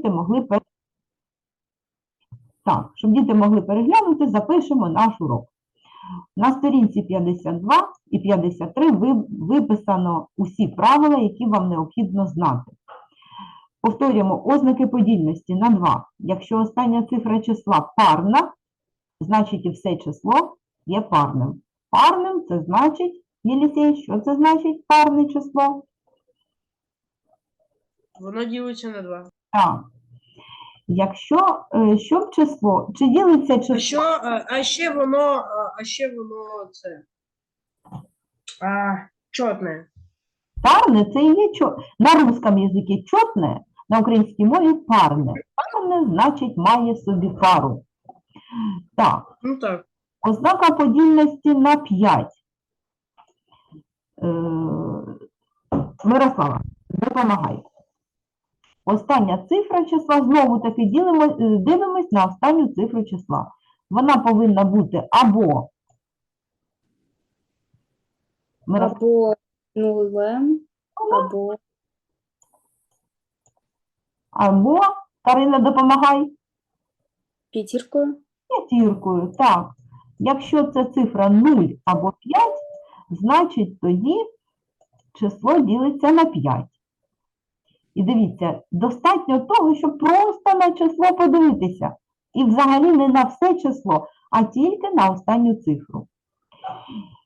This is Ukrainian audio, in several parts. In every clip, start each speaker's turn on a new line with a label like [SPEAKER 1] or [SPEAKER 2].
[SPEAKER 1] діти могли. Так, щоб діти могли переглянути, запишемо наш урок. На сторінці 52 і 53 виписано усі правила, які вам необхідно знати. Повторюємо ознаки подільності на 2. Якщо остання цифра числа парна, значить і все число є парним. Парним це значить, Єлісей, що це значить парне число?
[SPEAKER 2] Воно ділиться на два.
[SPEAKER 1] Так. Якщо, е, щоб число, чи ділиться
[SPEAKER 2] А що, а, а ще воно, а, а ще воно це. А, чотне.
[SPEAKER 1] Парне це і є чо... на русском язикі чотне, на українській мові парне. Парне значить має собі пару. Так,
[SPEAKER 2] Ну так.
[SPEAKER 1] ознака подільності на 5. Е, Мирослава, допомагай. Остання цифра числа, знову таки ділимо, е, дивимось на останню цифру числа. Вона повинна бути або
[SPEAKER 3] Або нулем, або
[SPEAKER 1] або Карина, допомагай.
[SPEAKER 3] п'ятіркою.
[SPEAKER 1] П'ятіркою, так. Якщо це цифра 0 або 5, значить тоді число ділиться на 5. І дивіться, достатньо того, щоб просто на число подивитися. І взагалі не на все число, а тільки на останню цифру.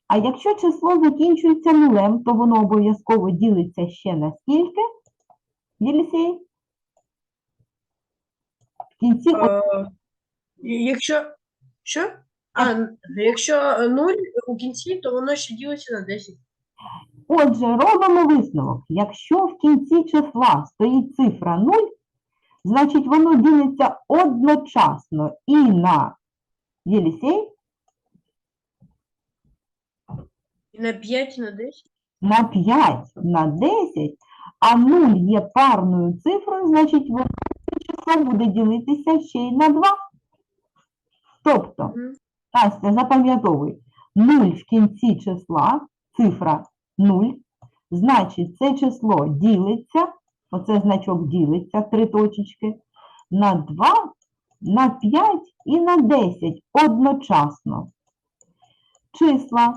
[SPEAKER 1] А якщо число закінчується нулем, то воно обов'язково ділиться ще на скільки? Єлісей? В кінці
[SPEAKER 2] Е, якщо. Що? А, якщо 0 у кінці, то воно ще ділиться на 10.
[SPEAKER 1] Отже, робимо висновок. Якщо в кінці числа стоїть цифра 0, значить воно ділиться одночасно і на Єлісей,
[SPEAKER 2] І на 5, і на 10.
[SPEAKER 1] на 5, на 10, а 0 є парною цифрою, значить воно число буде ділитися ще й на 2. Тобто. Настя, запам'ятовуй, 0 в кінці числа, цифра 0, значить це число ділиться, оце значок ділиться, три точечки, на 2, на 5 і на 10 одночасно. Числа,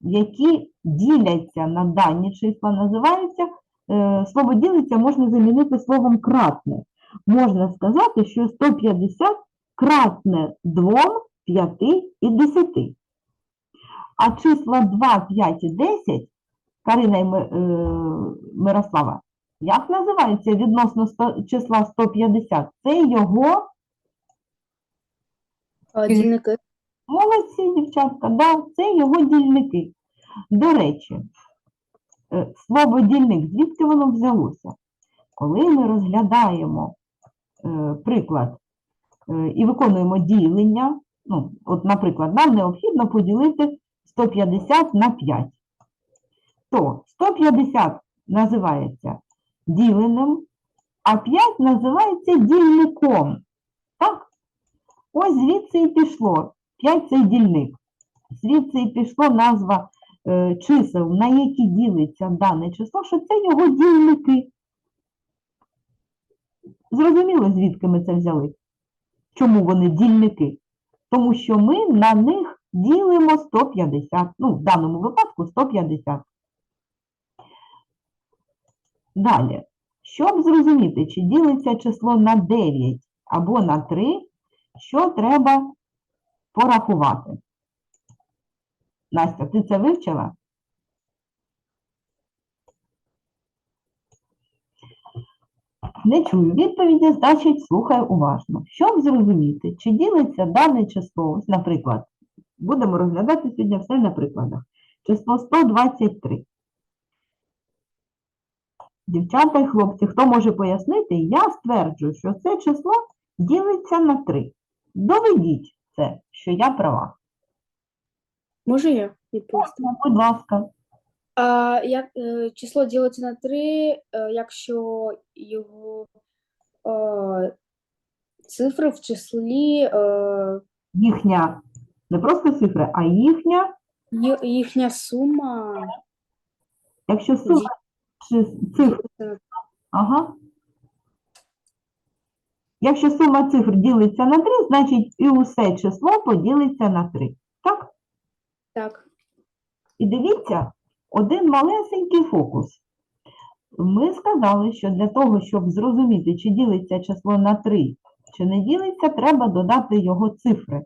[SPEAKER 1] які діляться на дані числа, називаються, е, слово ділиться можна замінити словом кратне. Можна сказати, що 150 кратне 2, 5 і 10. А числа 2, 5 і 10, Карина і е, Мирослава, як називаються відносно 100 числа 150? Це його
[SPEAKER 3] Дільники.
[SPEAKER 1] молодці, дівчатка, да, це його дільники. До речі, е, слово дільник, звідки воно взялося? Коли ми розглядаємо е, приклад і виконуємо ділення, ну, от, наприклад, нам необхідно поділити 150 на 5, то 150 називається діленим, а 5 називається дільником. Так? Ось звідси і пішло. 5 це дільник. Звідси і пішло назва е, чисел, на які ділиться дане число, що це його дільники. Зрозуміло, звідки ми це взяли? Чому вони дільники? Тому що ми на них ділимо 150, ну, в даному випадку 150. Далі, щоб зрозуміти, чи ділиться число на 9 або на 3, що треба порахувати? Настя, ти це вивчила? Не чую відповіді, значить, слухай уважно. Щоб зрозуміти, чи ділиться дане число, наприклад, будемо розглядати сьогодні все на прикладах. Число 123. Дівчата і хлопці, хто може пояснити, я стверджую, що це число ділиться на 3. Доведіть це, що я права.
[SPEAKER 3] Може я відповісти?
[SPEAKER 1] Будь ласка.
[SPEAKER 3] А, як, е, число ділиться на 3, е, якщо його е, цифри в числі, е,
[SPEAKER 1] Їхня, не просто цифра, а їхня,
[SPEAKER 3] ї- їхня сума
[SPEAKER 1] якщо сума чи ага, Якщо сума цифр ділиться на 3, значить і усе число поділиться на 3. Так?
[SPEAKER 3] Так.
[SPEAKER 1] І дивіться, один малесенький фокус. Ми сказали, що для того, щоб зрозуміти, чи ділиться число на 3, чи не ділиться, треба додати його цифри.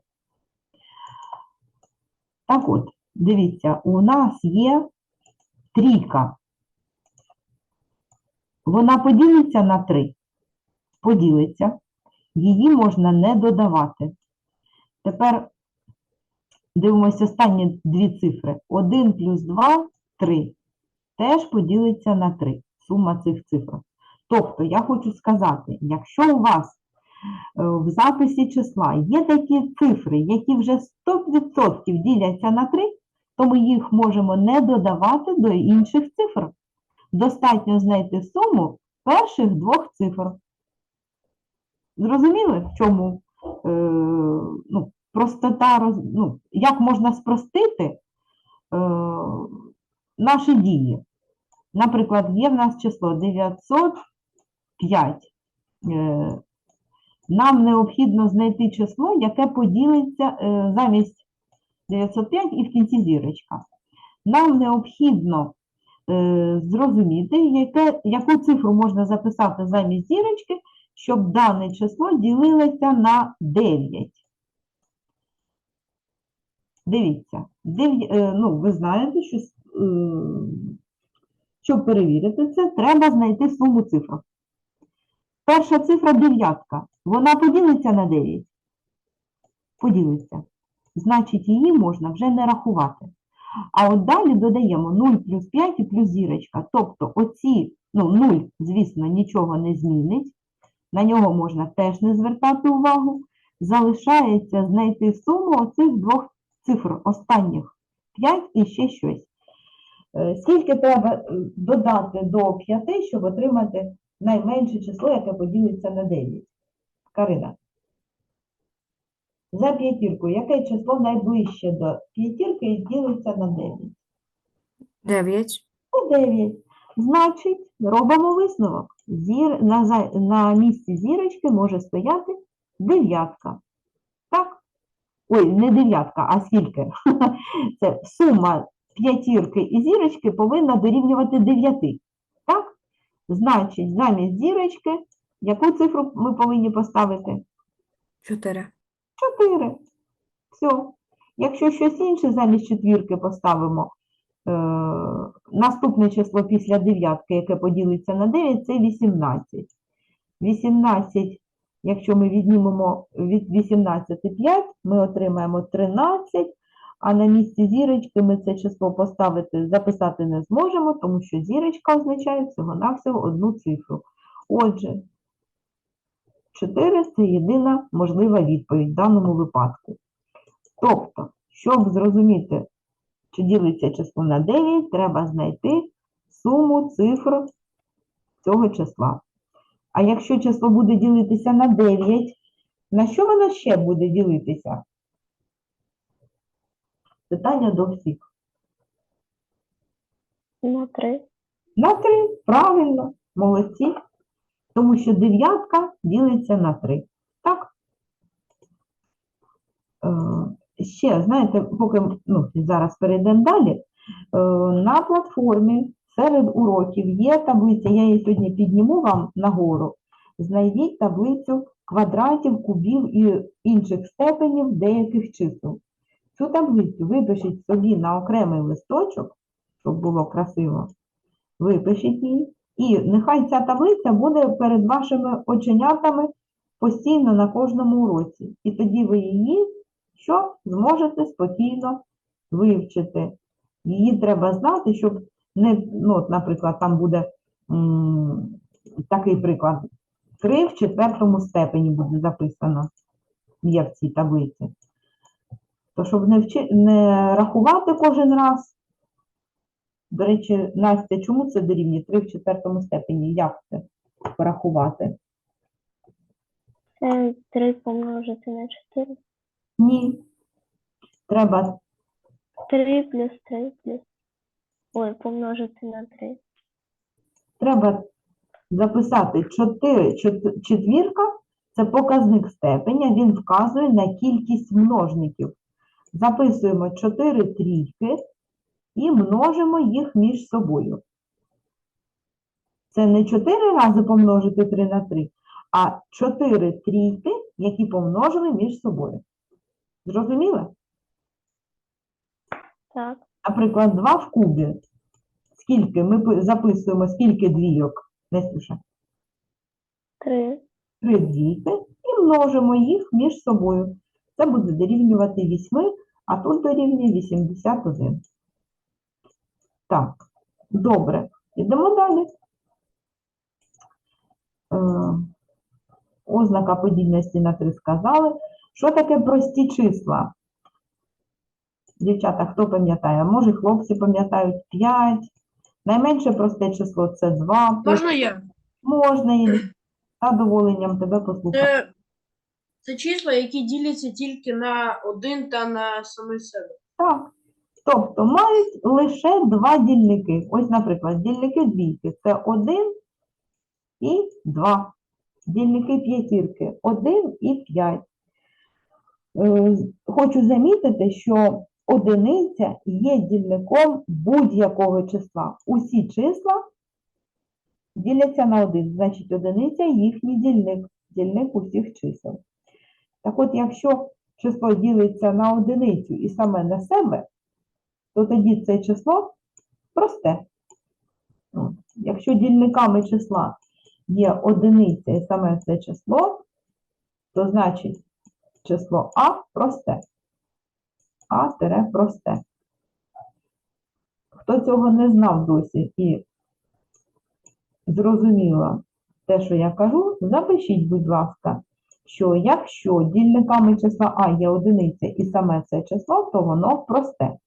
[SPEAKER 1] Так от, дивіться, у нас є трійка. Вона поділиться на 3. Поділиться. Її можна не додавати. Тепер Дивимося останні дві цифри. 1 плюс 2 – 3. Теж поділиться на 3. Сума цих цифр. Тобто, я хочу сказати, якщо у вас е, в записі числа є такі цифри, які вже 100% діляться на 3, то ми їх можемо не додавати до інших цифр. Достатньо знайти суму перших двох цифр. Зрозуміли, в чому е, ну, простота, ну, як можна спростити е, наші дії. Наприклад, є в нас число 905. Е, нам необхідно знайти число, яке поділиться е, замість 905 і в кінці зірочка. Нам необхідно зрозуміти, яке, яку цифру можна записати замість зірочки, щоб дане число ділилося на 9. Дивіться, е, ну, ви знаєте, що е, щоб перевірити це, треба знайти суму цифр. Перша цифра дев'ятка. Вона поділиться на 9? Поділиться. Значить, її можна вже не рахувати. А от далі додаємо 0 плюс 5 і плюс зірочка. Тобто оці, ну, 0, звісно, нічого не змінить. На нього можна теж не звертати увагу. Залишається знайти суму оцих двох цифр останніх 5 і ще щось. Е, Скільки треба е, додати до 5, щоб отримати найменше число, яке поділиться на 9? Карина. За п'ятірку, яке число найближче до п'ятірки і ділиться на 9?
[SPEAKER 4] 9.
[SPEAKER 1] По 9. Значить, робимо висновок. Зір, на, на місці зірочки може стояти дев'ятка. Так? Ой, не дев'ятка, а скільки? Це сума п'ятірки і зірочки повинна дорівнювати 9. Так? Значить, замість зірочки, яку цифру ми повинні поставити?
[SPEAKER 4] 4.
[SPEAKER 1] 4. Все. Якщо щось інше замість четвірки поставимо, е, наступне число після дев'ятки, яке поділиться на 9, це 18. 18, якщо ми віднімемо від 18 5, ми отримаємо 13, а на місці зірочки ми це число поставити, записати не зможемо, тому що зірочка означає всього-навсього одну цифру. Отже, 4 – це єдина можлива відповідь в даному випадку. Тобто, щоб зрозуміти, чи ділиться число на 9, треба знайти суму цифр цього числа. А якщо число буде ділитися на 9, на що воно ще буде ділитися? Питання до всіх.
[SPEAKER 3] На 3.
[SPEAKER 1] На 3, правильно, молодці. Тому що дев'ятка ділиться на 3. Так? Е, ще, знаєте, поки ну, зараз перейдемо далі, е, на платформі серед уроків є таблиця, я її сьогодні підніму вам нагору. Знайдіть таблицю квадратів, кубів і інших степенів деяких чисел. Цю таблицю випишіть собі на окремий листочок, щоб було красиво. Випишіть її. І нехай ця таблиця буде перед вашими оченятами постійно на кожному уроці. І тоді ви її що зможете спокійно вивчити. Її треба знати, щоб не, ну, от, наприклад, там буде м, такий приклад. 3 в четвертому степені буде записано є в цій таблиці. То щоб не, вчи, не рахувати кожен раз. До речі, Настя, чому це дорівнює 3 в четвертому степені? Як це порахувати?
[SPEAKER 3] Це 3 помножити на 4.
[SPEAKER 1] Ні. Треба
[SPEAKER 3] 3 плюс 3 плюс. Ой, помножити на 3.
[SPEAKER 1] треба записати 4, четвірка Це показник степеня, він вказує на кількість множників. Записуємо 4 трійки і множимо їх між собою. Це не 4 рази помножити 3 на 3, а 4 трійки, які помножили між собою. Зрозуміли?
[SPEAKER 3] Так.
[SPEAKER 1] Наприклад, 2 в кубі. Скільки? Ми записуємо, скільки двійок, Настюша?
[SPEAKER 3] Три.
[SPEAKER 1] Три двійки і множимо їх між собою. Це буде дорівнювати 8, а тут дорівнює 81. Так, добре. Йдемо далі. Е, ознака подільності на 3 сказали. Що таке прості числа? Дівчата, хто пам'ятає? Може, хлопці пам'ятають 5. Найменше просте число це 2.
[SPEAKER 2] Можна я?
[SPEAKER 1] Можна, і з задоволенням тебе послухати.
[SPEAKER 2] Це, це числа, які діляться тільки на один та на саме себе.
[SPEAKER 1] Так. Тобто мають лише два дільники. Ось, наприклад, дільники двійки це 1 і 2. Дільники п'ятірки 1 і 5. Е, Хочу замітити, що одиниця є дільником будь-якого числа. Усі числа діляться на 1. Значить, одиниця їхній дільник, дільник усіх чисел. Так от, якщо число ділиться на одиницю і саме на себе, то тоді це число просте. Якщо дільниками числа є одиниця і саме це число, то значить число А просте. А тире просте. Хто цього не знав досі і зрозуміло те, що я кажу, запишіть, будь ласка, що якщо дільниками числа А є одиниця і саме це число, то воно просте.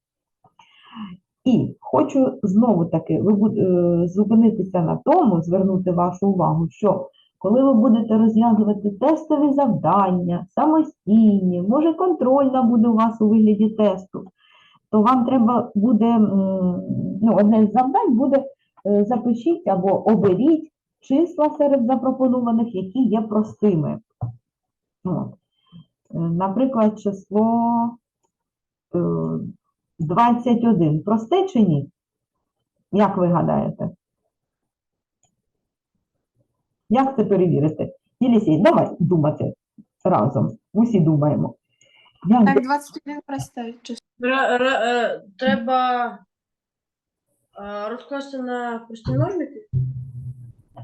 [SPEAKER 1] І хочу знову таки ви е, зупинитися на тому, звернути вашу увагу, що коли ви будете розв'язувати тестові завдання, самостійні, може контрольна буде у вас у вигляді тесту, то вам треба буде, ну, одне з завдань буде е, запишіть або оберіть числа серед запропонованих, які є простими. От. Е, Наприклад, число 21. Просте чи ні? Як ви гадаєте? Як це перевірити? Єлісій, давай думати разом. Усі думаємо. Як
[SPEAKER 5] Так, 21 просте
[SPEAKER 2] е, треба е, розкласти на прості множники,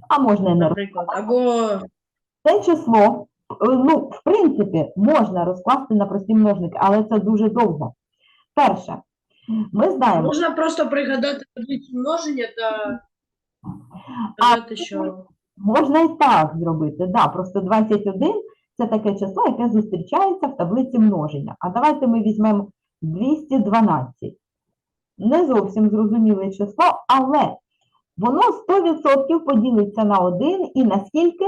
[SPEAKER 1] А можна і не
[SPEAKER 2] наприклад, або
[SPEAKER 1] Це число, ну, в принципі, можна розкласти на прості множники, але це дуже довго. Перше, ми знаємо,
[SPEAKER 2] можна просто пригадати таблицю множення та сказати, що
[SPEAKER 1] можна і так зробити. Да, просто 21 це таке число, яке зустрічається в таблиці множення. А давайте ми візьмемо 212. Не зовсім зрозуміле число, але воно 100% поділиться на 1 і на скільки?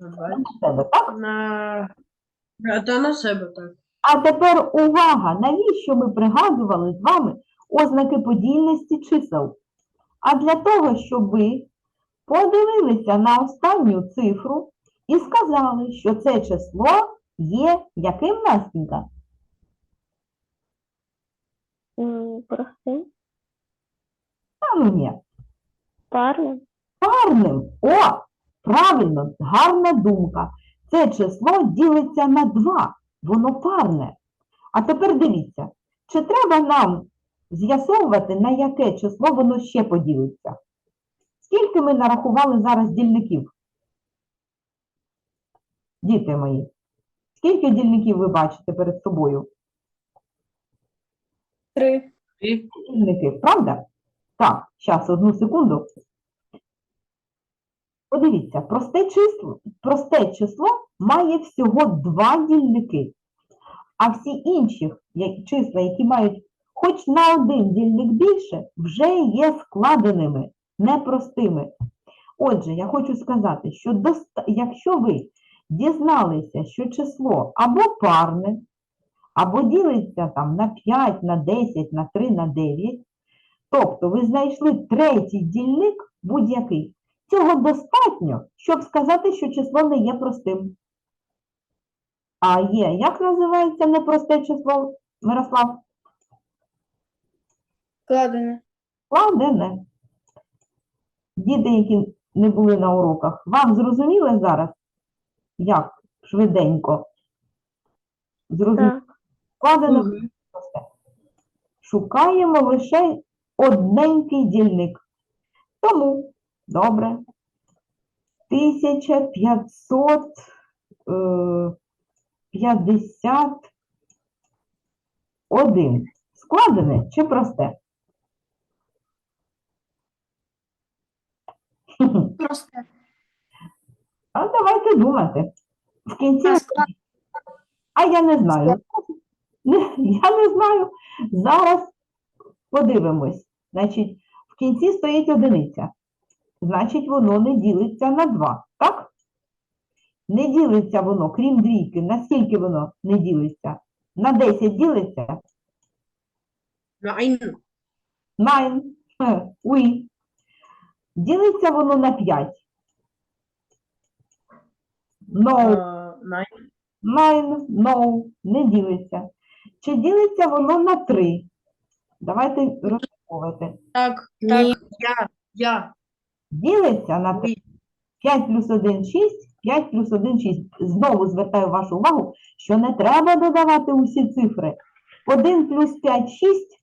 [SPEAKER 2] на
[SPEAKER 1] На
[SPEAKER 2] 20,
[SPEAKER 1] себе, так?
[SPEAKER 2] на- та на себе так.
[SPEAKER 1] А тепер увага, навіщо ми пригадували з вами ознаки подільності чисел? А для того, щоб ви подивилися на останню цифру і сказали, що це число є яким Настенька?
[SPEAKER 3] Простим.
[SPEAKER 1] Та ні,
[SPEAKER 3] Парним.
[SPEAKER 1] парним. О, правильно, гарна думка. Це число ділиться на 2, воно парне. А тепер дивіться, чи треба нам з'ясовувати, на яке число воно ще поділиться? Скільки ми нарахували зараз дільників? Діти мої, скільки дільників ви бачите перед собою?
[SPEAKER 3] Три.
[SPEAKER 2] І
[SPEAKER 1] Дільників, правда? Так, зараз, одну секунду. Подивіться, просте число, просте число має всього два дільники, а всі інші числа, які мають хоч на один дільник більше, вже є складеними, непростими. Отже, я хочу сказати, що доста- якщо ви дізналися, що число або парне, або ділиться там на 5, на 10, на 3, на 9, тобто ви знайшли третій дільник будь-який, Цього достатньо, щоб сказати, що число не є простим. А є, як називається непросте число, Мирослав?
[SPEAKER 3] Складене.
[SPEAKER 1] Складене. Діти, які не були на уроках, вам зрозуміли зараз, як швиденько? Зрозуміли?
[SPEAKER 3] Так.
[SPEAKER 1] Складене
[SPEAKER 2] Мгм.
[SPEAKER 1] просте. Шукаємо лише одненький дільник. Тому, добре. 1551. Складене чи просте?
[SPEAKER 5] Просто
[SPEAKER 1] А давайте думати. В кінці,
[SPEAKER 5] а
[SPEAKER 1] я не знаю. Я не знаю. Зараз подивимось. Значить, в кінці стоїть одиниця. Значить, воно не ділиться на 2, так? Не ділиться воно, крім двійки. На скільки воно не ділиться? На 10 ділиться?
[SPEAKER 2] Найн.
[SPEAKER 1] 9. Хе, Уй. Ділиться воно на 5. No.
[SPEAKER 2] Е, Найн.
[SPEAKER 1] Nine, no, не ділиться. Чи ділиться воно на 3? Давайте розраховувати.
[SPEAKER 2] Так, так, я, я.
[SPEAKER 1] Ділиться на 3. 5 плюс 1 – 6, 5 плюс 1 – 6. Знову звертаю вашу увагу, що не треба додавати усі цифри. 1 плюс 5 – 6,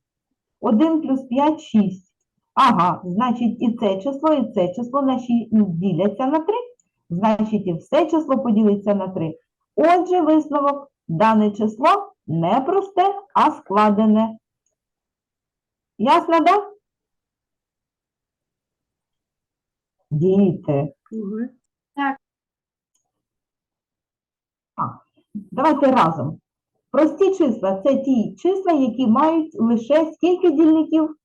[SPEAKER 1] 1 плюс 5 – 6. Ага, значить і це число, і це число на 6 діляться на 3. Значить і все число поділиться на 3. Отже, висновок, дане число не просте, а складене. Ясно, да? Діти.
[SPEAKER 2] Мгм.
[SPEAKER 1] Давайте разом. Прості числа це ті числа, які мають лише скільки дільників?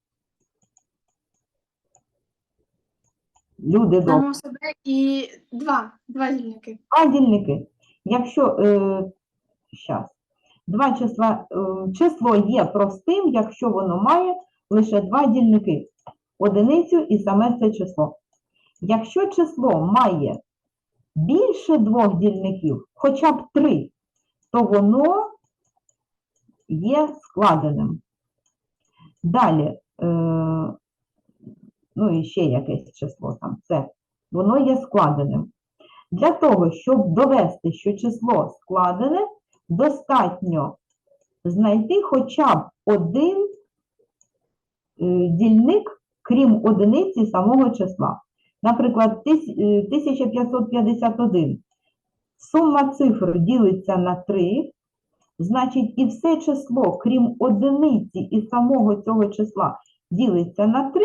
[SPEAKER 1] Люди
[SPEAKER 5] само себе і два. Два дільники.
[SPEAKER 1] Два дільники. Якщо е, щас, два числа, е, число є простим, якщо воно має лише два дільники. Одиницю і саме це число. Якщо число має більше двох дільників, хоча б три, то воно є складеним. Далі, е, ну і ще якесь число там, це, воно є складеним. Для того, щоб довести, що число складене, достатньо знайти хоча б один е, дільник, крім одиниці самого числа. Наприклад, е, 1551. Сума цифр ділиться на 3, значить і все число, крім одиниці і самого цього числа, ділиться на 3.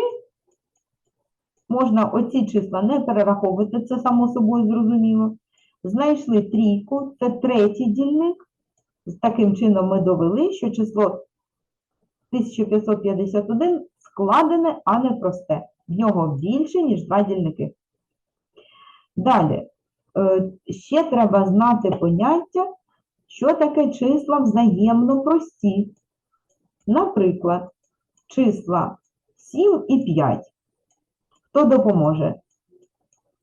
[SPEAKER 1] Можна оці числа не перераховувати, це само собою зрозуміло. Знайшли трійку, це третій дільник. Таким чином ми довели, що число 1551 складене, а не просте. В нього більше, ніж два дільники. Далі. Е, Ще треба знати поняття, що таке числа взаємно прості. Наприклад, числа 7 і 5. Хто допоможе?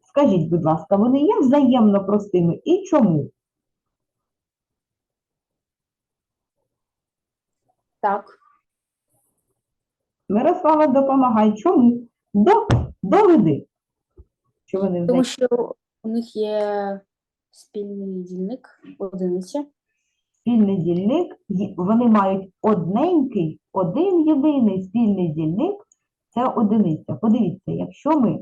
[SPEAKER 1] Скажіть, будь ласка, вони є взаємно простими і чому?
[SPEAKER 3] Так.
[SPEAKER 1] Мирослава, допомагай. Чому? До, доведи, що вони
[SPEAKER 3] Тому що у них є спільний дільник, одиниця.
[SPEAKER 1] спільний дільник, ї- вони мають одненький, один єдиний спільний дільник це одиниця. Подивіться, якщо ми е,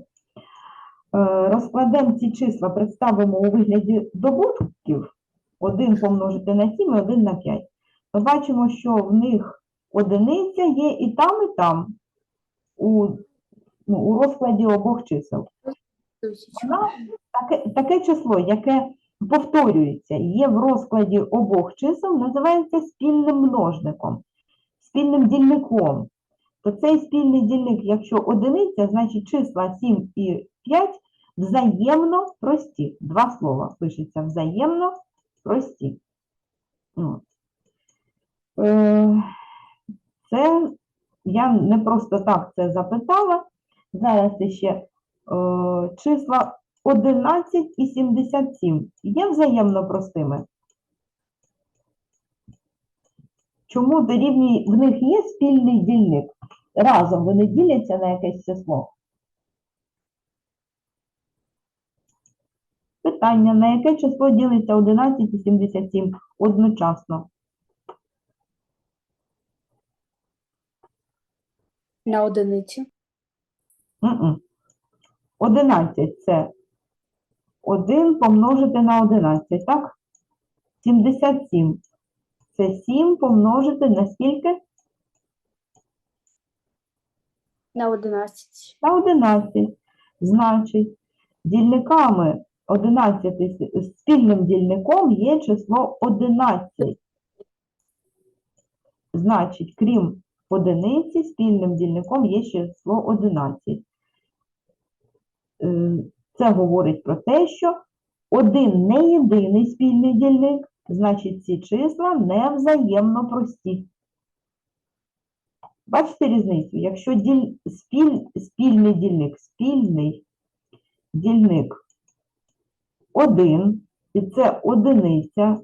[SPEAKER 1] розкладемо ці числа, представимо у вигляді добутків, 1 помножити на 7 і 1 на 5, то бачимо, що в них одиниця є і там, і там, у, ну, у розкладі обох чисел. Вона таке, таке число, яке повторюється, є в розкладі обох чисел, називається спільним множником, спільним дільником. То цей спільний дільник, якщо одиниця, значить числа 7 і 5 взаємно прості. Два слова пишеться взаємно прості. От. Е, Це я не просто так це запитала. Зараз ще е, числа 11 і 77 є взаємно простими? Чому дорівнює, в них є спільний дільник? Разом вони діляться на якесь число? Питання, на яке число ділиться 11 і 77 одночасно?
[SPEAKER 3] На одиницю.
[SPEAKER 1] Мгм. 11 це 1 помножити на 11, так? 77 це 7 помножити на скільки?
[SPEAKER 3] На одинадцять.
[SPEAKER 1] На 11. Значить, дільниками 11, спільним дільником є число 11. Значить, крім одиниці, спільним дільником є число 11. Е, Це говорить про те, що один не єдиний спільний дільник, значить ці числа не взаємно прості. Бачите різницю? Якщо діль... спіль... спільний дільник, спільний дільник 1, і це одиниця,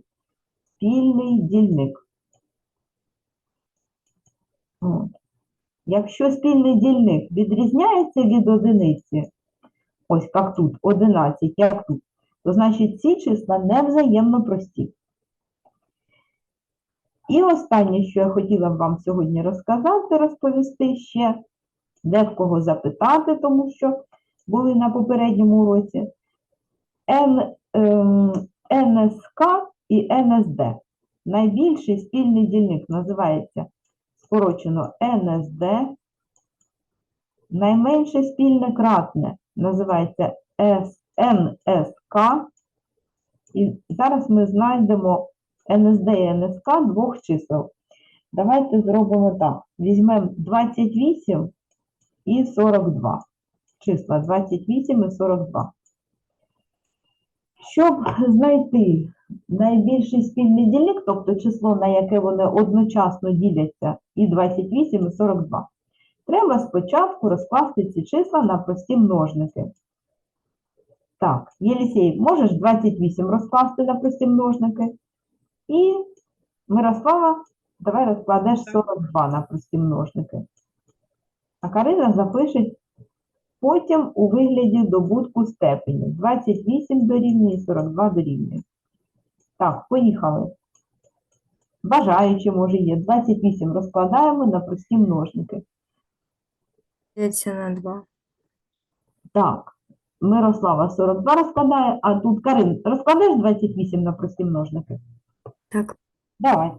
[SPEAKER 1] спільний дільник. Якщо спільний дільник відрізняється від одиниці, ось як тут, 11, як тут, то значить ці числа не взаємно прості. І останнє, що я хотіла б вам сьогодні розказати, розповісти ще, де в кого запитати, тому що були на попередньому уроці. Н, ем, НСК і НСД. Найбільший спільний дільник називається скорочено НСД. Найменше спільне кратне називається НСК. І зараз ми знайдемо НСД і НСК двох чисел. Давайте зробимо так. Візьмемо 28 і 42. Числа 28 і 42. Щоб знайти найбільший спільний дільник, тобто число, на яке вони одночасно діляться, і 28 і 42, треба спочатку розкласти ці числа на прості множники. Так, Єлісей, можеш 28 розкласти на прості множники? І Мирослава, давай розкладеш 42 на прості множники. А Карина запише потім у вигляді добутку степені. 28 дорівнює, 42 дорівнює. Так, поїхали. Бажаючи, може, є. 28 розкладаємо на прості множники.
[SPEAKER 4] Ділиться на 2.
[SPEAKER 1] Так, Мирослава 42 розкладає, а тут Карин, розкладеш 28 на прості множники?
[SPEAKER 4] Так.
[SPEAKER 1] Давай.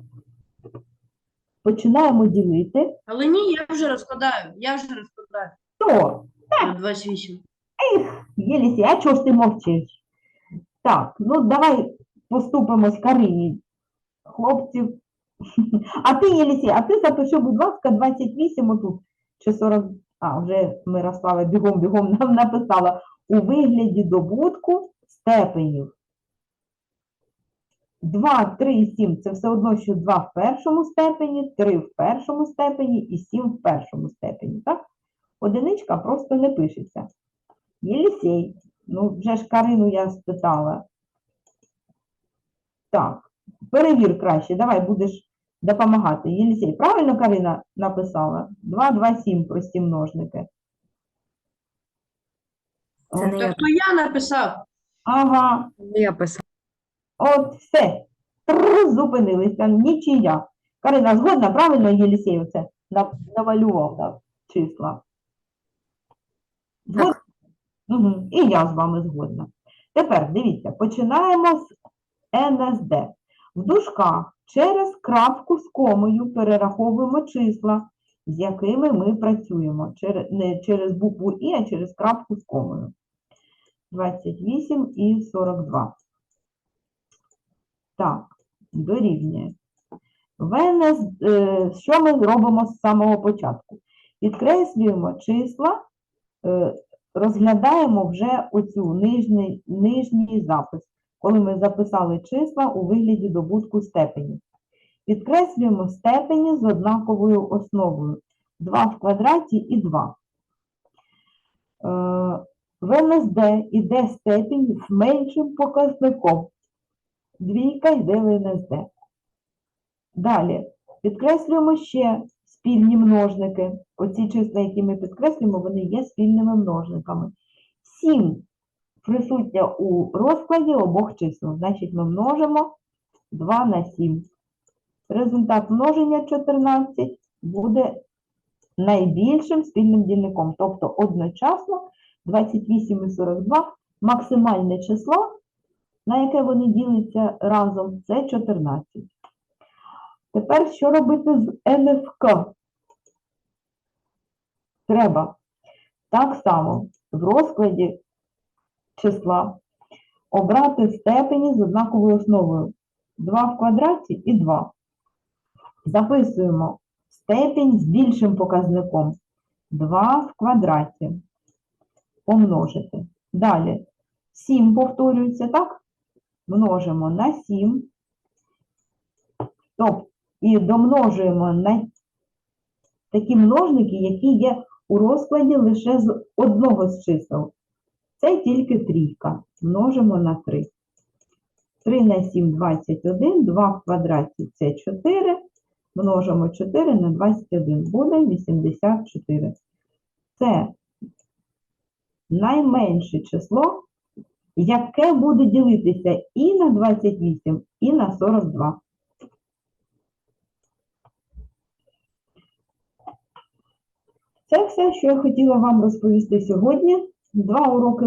[SPEAKER 1] Починаємо ділити.
[SPEAKER 2] Але ні, я вже розкладаю. Я вже розкладаю.
[SPEAKER 1] То,
[SPEAKER 2] на 28.
[SPEAKER 1] Єлісі, а чого ж ти мовчиш? Так, ну давай поступимось Карині. Хлопців. А ти, Єлісі, а ти запиши, будь ласка, 28 отут. Чи 40. А, вже Мирослава бігом-бігом нам написала. У вигляді добутку степенів. 2, 3 7 це все одно, що 2 в першому степені, 3 в першому степені і 7 в першому степені. Так? Одиничка просто не пишеться. Єлісей. Ну, вже ж Карину я спитала. Так, перевір краще. Давай будеш допомагати. Єлісей, правильно Карина написала? 2, 2, 7 прості множники.
[SPEAKER 4] Це не я,
[SPEAKER 2] я написав.
[SPEAKER 1] Ага,
[SPEAKER 4] не я писав.
[SPEAKER 1] от все. Тррр, зупинилися. Нічия. Карина, згодна, правильно Єлісей оце на- намалював так, числа? Згодна? Угу. І я з вами згодна. Тепер дивіться, починаємо з НСД. В дужках через крапку з комою перераховуємо числа, з якими ми працюємо. Не через букву І, а через крапку з комою. 28 і 42. Так, дорівнює. В НС, е, що ми робимо з самого початку? Підкреслюємо числа, е, розглядаємо вже оцю нижній, нижній запис, коли ми записали числа у вигляді добутку степені. Підкреслюємо степені з однаковою основою. 2 в квадраті і 2. Е, В НСД іде степінь з меншим показником. Двійка йде в НСД. Далі підкреслюємо ще спільні множники. Оці числа, які ми підкреслюємо, вони є спільними множниками. 7 присутня у розкладі обох чисел. Значить, ми множимо 2 на 7. Результат множення 14 буде найбільшим спільним дільником. Тобто одночасно 28 і 42 максимальне число, на яке вони діляться разом, це 14. Тепер що робити з НФК? Треба так само в розкладі числа обрати степені з однаковою основою. 2 в квадраті і 2. Записуємо степінь з більшим показником. 2 в квадраті. Помножити. Далі 7 повторюється, так? Множимо на 7. Тобто, і домножуємо на такі множники, які є у розкладі лише з одного з чисел. Це тільки трійка. Множимо на 3. 3 на 7 – 21, 2 в квадраті – це 4. Множимо 4 на 21, буде 84. Це найменше число, яке буде ділитися і на 28, і на 42. Це все, що я хотіла вам розповісти сьогодні. Два уроки